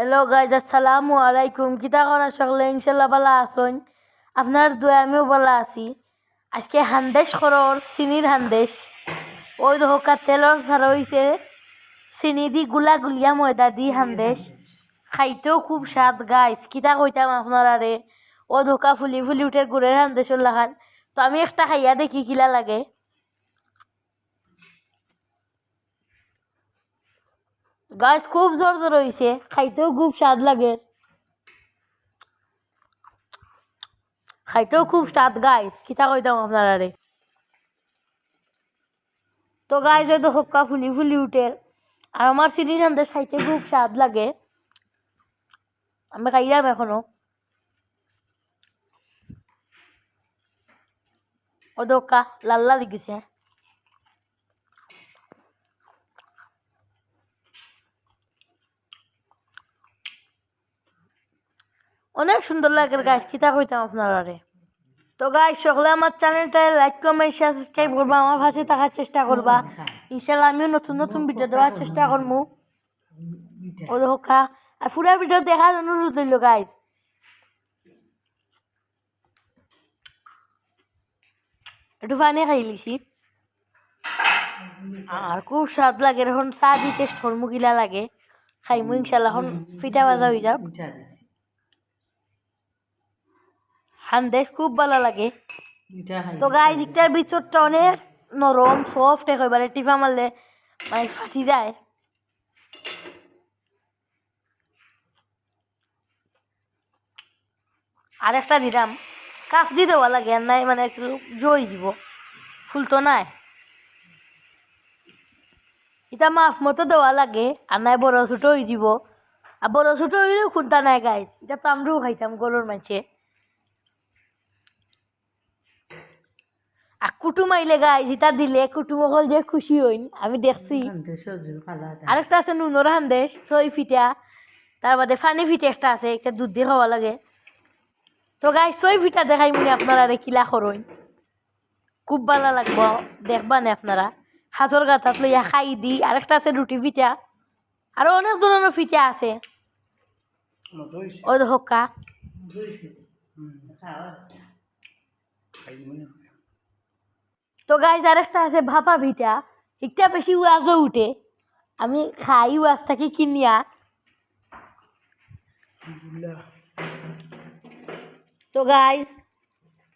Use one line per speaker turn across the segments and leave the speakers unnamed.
Hello guys আসসালামু আলাইকুম কিতা করা সকলে ইনশাল্লাহ ভালো আসুন আপনার দুয়ে আমিও ভালো আছি আজকে হান্দেশ করর চিনির হান্দেশ ওই ধোকা তেলর সারা হইছে চিনি দি গুলা গুলিয়া ময়দা দি হান্দেশ খাইতেও খুব স্বাদ গাইজ কিতা কইতাম আপনার আরে ও ধোকা ফুলি ফুলি উঠে গুড়ের হান্দেশর লাগান তো আমি একটা খাইয়া দেখি কিলা লাগে গাছ খুব জোর জোর হয়েছে খাইতেও খুব স্বাদ লাগে। খাইতেও খুব স্বাদ গাইস কিতা কইতাম আপনারা রে তো গাইজ হয়তো হক্কা ফুলি ফুলি উঠে, আর আমার চিনি রান্ধে খাইতে খুব স্বাদ লাগে। আমি খাইলাম এখনও। ও দোকা, লাল লাল অনেক সুন্দর লাগে গাছ কিতা কইতাম আপনারা রে তো গাইজ সকলে আমার চ্যানেলটা লাইক কমেন্ট শেয়ার সাবস্ক্রাইব করবা, আমার পাশে থাকার চেষ্টা করবা। ইনশাল্লাহ আমিও নতুন নতুন ভিডিও দেওয়ার চেষ্টা করব ও হোকা আর পুরা ভিডিও দেখার অনুরোধ হইল গাইজ একটু পানি খাই লিছি। আর খুব স্বাদ লাগে এখন চা দি টেস্ট লাগে। খাইমু ইনশাল্লাহ এখন ফিটা বাজা হয়ে যাও
দিছি
খুব ভালো লাগে। তো গাই দিকটার ভিতরটা অনেক নরম সফট একেবারে টিফা মারলে মানে ফাটি যায়। আর একটা দিলাম কাপ দি দেওয়া লাগে আর নাই মানে একটু জই দিব। ফুল তো নাই। এটা মাফ মতো দেওয়া লাগে আর নাই বড় ছোটো হয়ে যাব আর বড় ছোটো হইলেও খুনতা নাই গাই এটা তো আমরাও খাইতাম গরুর মাঝে আর কুটুম আইলে গাই যেটা দিলে কুটুম অকল যে খুশি হইন আমি দেখছি। আরেকটা আছে নুনর হান্দেশ ছয় ফিটা। তার বাদে ফানি ফিটে একটা আছে একটা দুধ দিয়ে খাওয়া লাগে। তো গাই ছয় ফিটা দেখাই মনে আপনারা রে কিলা করইন খুব ভালো লাগবো দেখবা না আপনারা। হাজর গাঁথাত লইয়া খাই দি আরেকটা আছে রুটি পিঠা আরও অনেক ধরনের পিঠা আছে। ওই হকা তো গাইজ আরেকটা আছে ভাপা ভিটা। একটা বেশি ওয়াজও উঠে। আমি খাই ওয়াজ থাকি কিনিয়া। তো গাইজ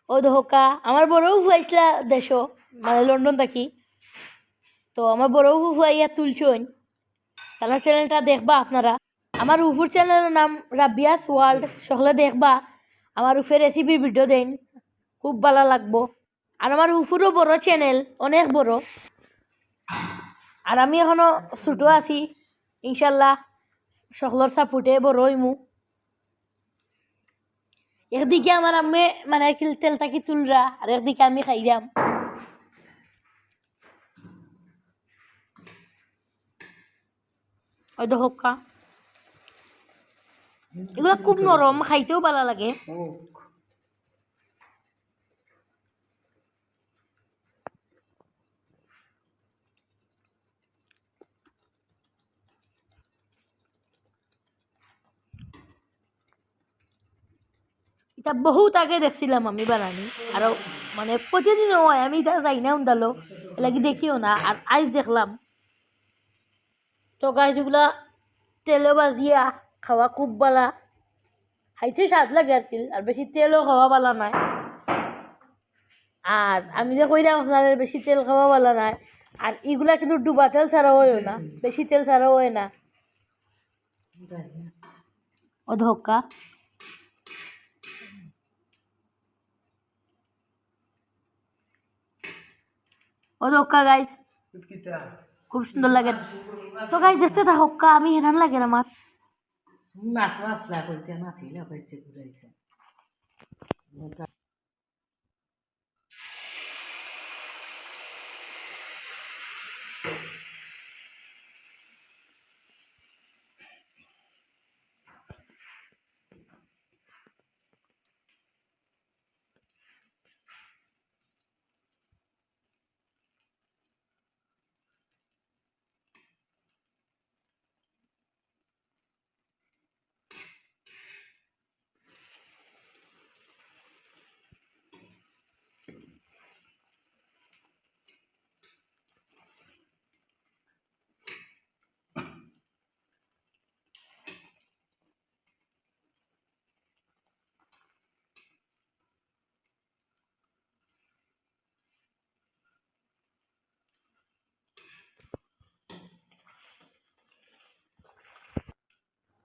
ও ধোকা আমার বড়ও ফুয়াইছিলা দেশ মানে লন্ডন থাকি। তো আমার বড়ও ফুয়াইয়া তুলছইন তাহলে চ্যানেলটা দেখবা আপনারা। আমার উফুর চ্যানেলের নাম রাবিয়াস ওয়ার্ল্ড। সকলে দেখবা। আমার উফের রেসিপির ভিডিও দেন। খুব ভালো লাগবো। আর আমার উফুরও বড় চ্যানেল অনেক বড়। আর আমি এখনও ছোটো আছি, ইনশাল্লাহ সকলের সাপোর্টে বড় হইমু। একদিকে আমার আম্মে মানে কি তেলটাকে তুলরা, আর একদিকে আমি খাইলাম ওই হোক্কা এগুলো খুব নরম, খাইতেও ভালো লাগে। এটা বহুত আগে দেখছিলাম আমি বানানি। আরও মানে প্রতিদিনও হয় আমি এটা যাই না উন্দালো এলাকি দেখিও না আর আইজ দেখলাম। তো গাছ এগুলা তেলে বাজিয়া খাওয়া খুব বালা। খাইতে স্বাদ লাগে আর কি আর বেশি তেলও খাওয়া বালা নাই। আর আমি যে কইলাম আপনার বেশি তেল খাওয়া বালা নাই। আর এগুলা কিন্তু ডুবা তেল ছাড়া হয়ও না বেশি তেল ছাড়াও হয় না। ও ধক্কা ও হক্কা গাইজ খুব সুন্দর লাগে তো গাইজ দেখতে তা হক্কা আমি হেরান লাগে আমার
মাথা আসলা কইতে মাথিলা কইছে ঘুরাইছে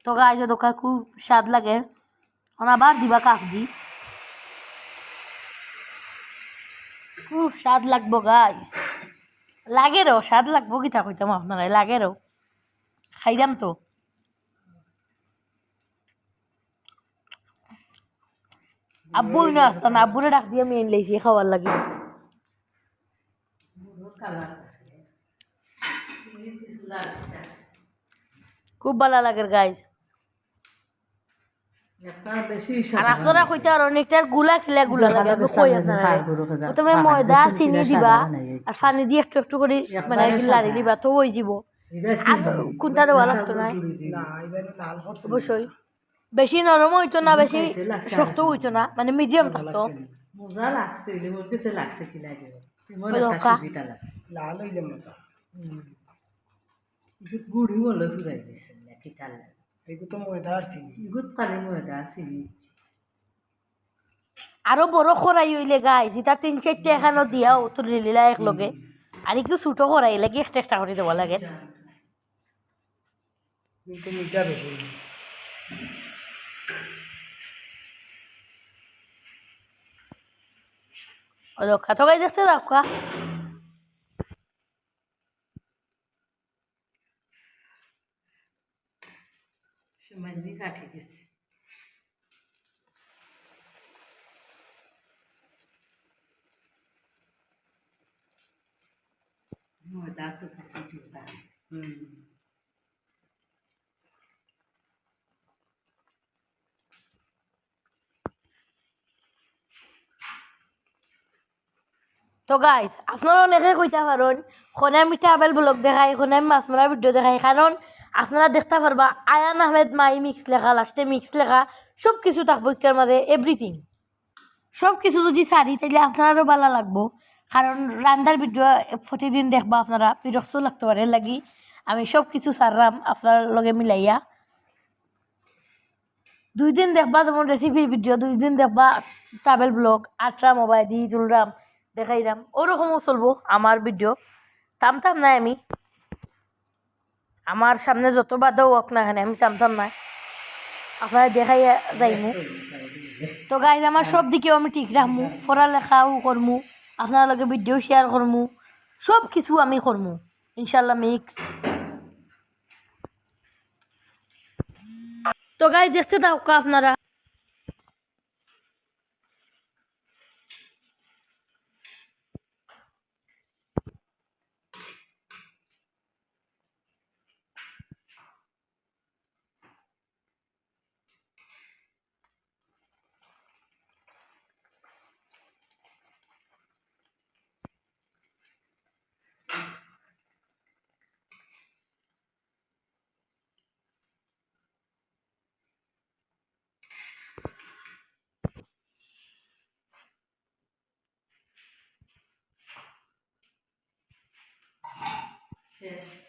তো গাইজ দোকা খুব স্বাদ লাগে। এখন আবার দিবা কাপ দি খুব স্বাদ লাগবো লাগে রো স্বাদ লাগবো কিতা কইতাম আপনারা লাগে রো খাইলাম তো। আব্বু না আসতাম আব্বুরে ডাক দিয়ে আমি এনে লাইছি খাওয়ার লাগে। খুব ভালো লাগে গাইজ আর আপনারা কইতে আর অনেকটারগুলা খিলা গুলা লাগে আমি কই আপনারা প্রথমে ময়দা চিনি দিবা আর পানি দিয়ে একটু একটু করে মানে লাড়ি দিবা তো ওই যাব আর কোনটা দেওয়া লাগতো না? অবশ্যই। বেশি নরম হইতো না বেশি শক্ত হইতো না মানে মিডিয়াম থাকতো।
মজা লাগছে কাছে কি লাগে
লাল হইলে
গুড়ি ফুরাই দিছে
এগুলো তো ময়দা আর চিনি।
ইগুত কালি ময়দা চিনি।
আরও বড় খরাই হইলে গাই যেটা তিন চারটে এখানো দিয়াও তুলি লিলা এক লগে। আর একটু ছোটো খরাই লাগে একটা একটা করে দেওয়া লাগে।
কিন্তু মিঠা বেশি
ও রক্ষা তো গাই দেখছে রক্ষা
সময় দিয়ে কাটি গেছে তো কিছু
হুম।
তো গাইস আপনারা অনেকে কইতে পারেন খনে আমি ট্রাভেল ব্লগ দেখাই খনে মাছ মারা ভিডিও দেখাই কারণ আপনারা দেখতে পারবা, আয়ান আহমেদ, মাই মিক্স লেখা, লাস্টে মিক্স লেখা সব কিছু থাকব ইটার মাঝে এভরিথিং সব কিছু যদি সারি তাহলে আপনারও ভালো লাগবো। কারণ রান্নার ভিডিও প্রতিদিন দেখবা আপনারা, বিরক্ত লাগতে পারে লাগি। আমি সব কিছু সারলাম আপনার লগে মিলাইয়া। দুই দিন দেখবা যেমন রেসিপির ভিডিও দুই দিন দেখবা ট্রাভেল ব্লগ আটটা মোবাইল দিয়ে তুললাম দেখাইলাম ওরকমও চলবো আমার ভিডিও থাম থাম নাই আমি। আমার সামনে যত বাধাও হোক না আমি থাম না। আপনারা দেখাই যাইমু তো গাইজ আমার সব দিকেও আমি ঠিক রাখমু, পড়ালেখাও করমু, আপনার লগে ভিডিও শেয়ার করমু, সব কিছু আমি করমু। ইনশাল্লাহ মিক্স তো গাইজ দেখতে থাকো আপনারা।
Yes.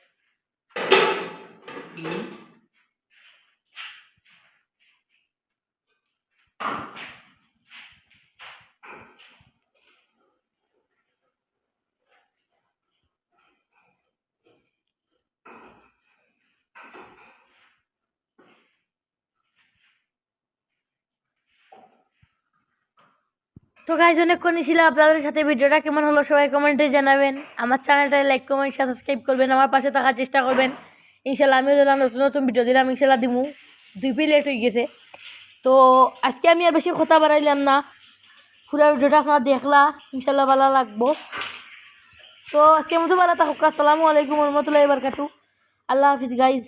তো গাইজ অনেকক্ষণ ছিল আপনাদের সাথে ভিডিওটা কেমন হলো সবাই কমেন্টে জানাবেন। আমার চ্যানেলটা লাইক কমেন্ট সাবস্ক্রাইব করবেন। আমার পাশে থাকার চেষ্টা করবেন। ইনশাল্লাহ আমিও দিলাম নতুন নতুন ভিডিও দিলাম ইনশাল্লাহ দিমু। দুই পি লেট হয়ে গেছে। তো আজকে আমি আর বেশি কথা বাড়াইলাম না। পুরো ভিডিওটা আপনারা দেখলা ইনশাল্লাহ ভালো লাগবো। তো আজকে মতো ভালো থাকুক। আসসালামু আলাইকুম রহমতুল্লাহ বারকাতু আল্লাহ হাফিজ গাইজ